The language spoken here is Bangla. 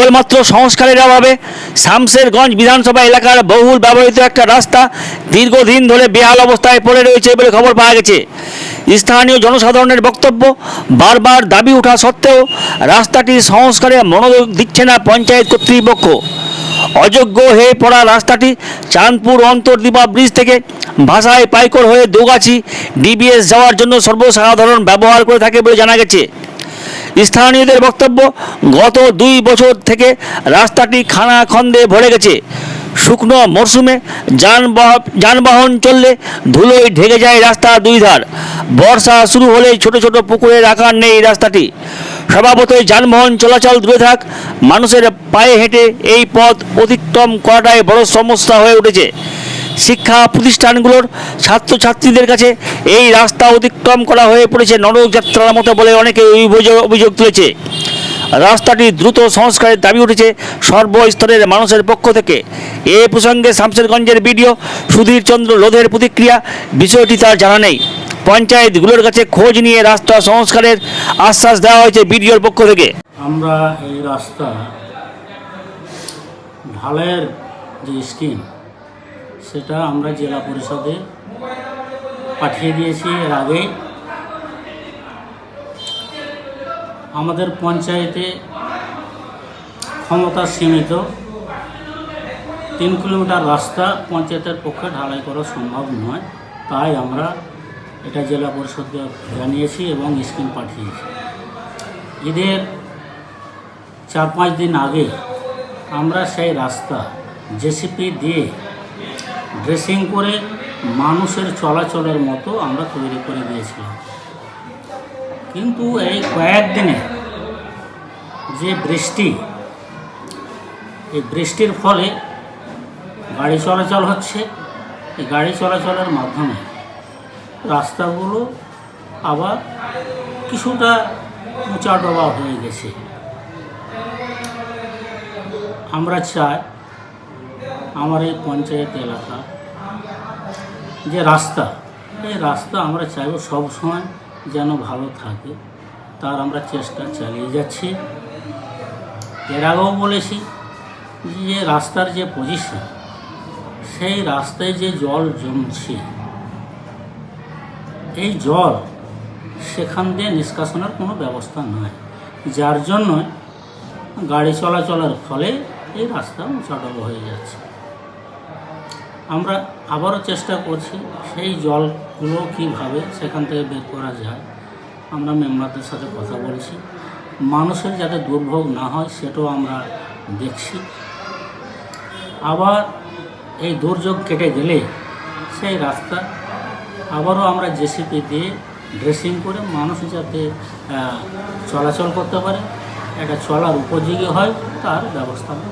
কেবলমাত্র সংস্কারের অভাবে শামসেরগঞ্জ বিধানসভা এলাকার বহুল ব্যবহৃত একটা রাস্তা দীর্ঘদিন ধরে বেহাল অবস্থায় পড়ে রয়েছে বলে খবর পাওয়া গেছে। স্থানীয় জনসাধারণের বক্তব্য, বারবার দাবি ওঠা সত্ত্বেও রাস্তাটি সংস্কারে মনোযোগ দিচ্ছে না পঞ্চায়েত কর্তৃপক্ষ। অযোগ্য হয়ে পড়া রাস্তাটি চাঁদপুর অন্তর্দীপা ব্রিজ থেকে ভাষায় পাইকর হয়ে দোগাছি, ডিবিএস যাওয়ার জন্য সর্বসাধারণ ব্যবহার করে থাকে বলে জানা গেছে। স্থানীয়দের বক্তব্য, গত দুই বছর থেকে রাস্তাটি খানা খন্দে ভরে গেছে। শুকনো মরশুমে যানবাহন যানবাহন চললে ধুলোয় ঢেকে যায় রাস্তা দুই ধার। বর্ষা শুরু হলেই ছোট ছোট পুকুরের আকার নেই রাস্তাটি। স্বভাবতই যানবাহন চলাচল দূরে থাক, মানুষের পায়ে হেঁটে এই পথ অতিক্রম করাটাই বড় সমস্যা হয়ে উঠেছে। শিক্ষা প্রতিষ্ঠানগুলোর ছাত্রছাত্রীদের কাছে এই রাস্তা অতিক্রম করা হয়ে পড়েছে নরক যাত্রার মতো বলে অনেকে অভিযোগ তুলেছে। রাস্তাটি দ্রুত সংস্কারের দাবি উঠেছে সর্বস্তরের মানুষের পক্ষ থেকে। এ প্রসঙ্গে শামসেরগঞ্জের বিডিও সুধীর চন্দ্র লোধের প্রতিক্রিয়া, বিষয়টি তার জানা নেই। পঞ্চায়েতগুলোর কাছে খোঁজ নিয়ে রাস্তা সংস্কারের আশ্বাস দেওয়া হয়েছে বিডিওর পক্ষ থেকে। আমরা এই রাস্তা ঢালের যে স্কিম সেটা আমরা জেলা পরিষদে পাঠিয়ে দিয়েছি এর আগেই আমাদের পঞ্চায়েতে ক্ষমতা সীমিত। তিন কিলোমিটার রাস্তা পঞ্চায়েতের পক্ষে ঢালাই করা সম্ভব নয়। তাই আমরা এটা জেলা পরিষদকে জানিয়েছি এবং স্কিম পাঠিয়েছি। ঈদের চার পাঁচ দিন আগে আমরা সেই রাস্তা জেসিপি দিয়ে ড্রেসিং করে মানুষের চলাচলের মতো আমরা তৈরি করে দিয়েছিলাম। কিন্তু এই কয়েকদিনে যে বৃষ্টি, এই বৃষ্টির ফলে গাড়ি চলাচল হচ্ছে। এই গাড়ি চলাচলের মাধ্যমে রাস্তাগুলো আবার কিছুটা উঁচা ডবা হয়ে গেছে। আমরা চাই আমার এই পঞ্চায়েত এলাকা যে রাস্তা, এই রাস্তা আমরা চাইব সবসময় যেন ভালো থাকে। তার আমরা চেষ্টা চালিয়ে যাচ্ছি। এর আগেও বলেছি যে রাস্তার যে পজিশন সেই রাস্তায় যে জল জমছে, এই জল সেখান দিয়ে নিষ্কাশনের কোনো ব্যবস্থা নয় যার জন্য গাড়ি চলাচলের ফলে এই রাস্তা উঁচাডব হয়ে যাচ্ছে। আমরা আবারও চেষ্টা করছি সেই জলগুলো কীভাবে সেখান থেকে বের করা যায়। আমরা মেম্বারদের সাথে কথা বলছি। মানুষের যাতে দুর্ভোগ না হয়, সেটাও আমরা দেখছি। আবার এই দুর্যোগ কেটে গেলে সেই রাস্তা আবারও আমরা জেসিপি দিয়ে ড্রেসিং করে মানুষ যাতে চলাচল করতে পারে। এটা চলার উপযোগী হয়, তার ব্যবস্থা আমরা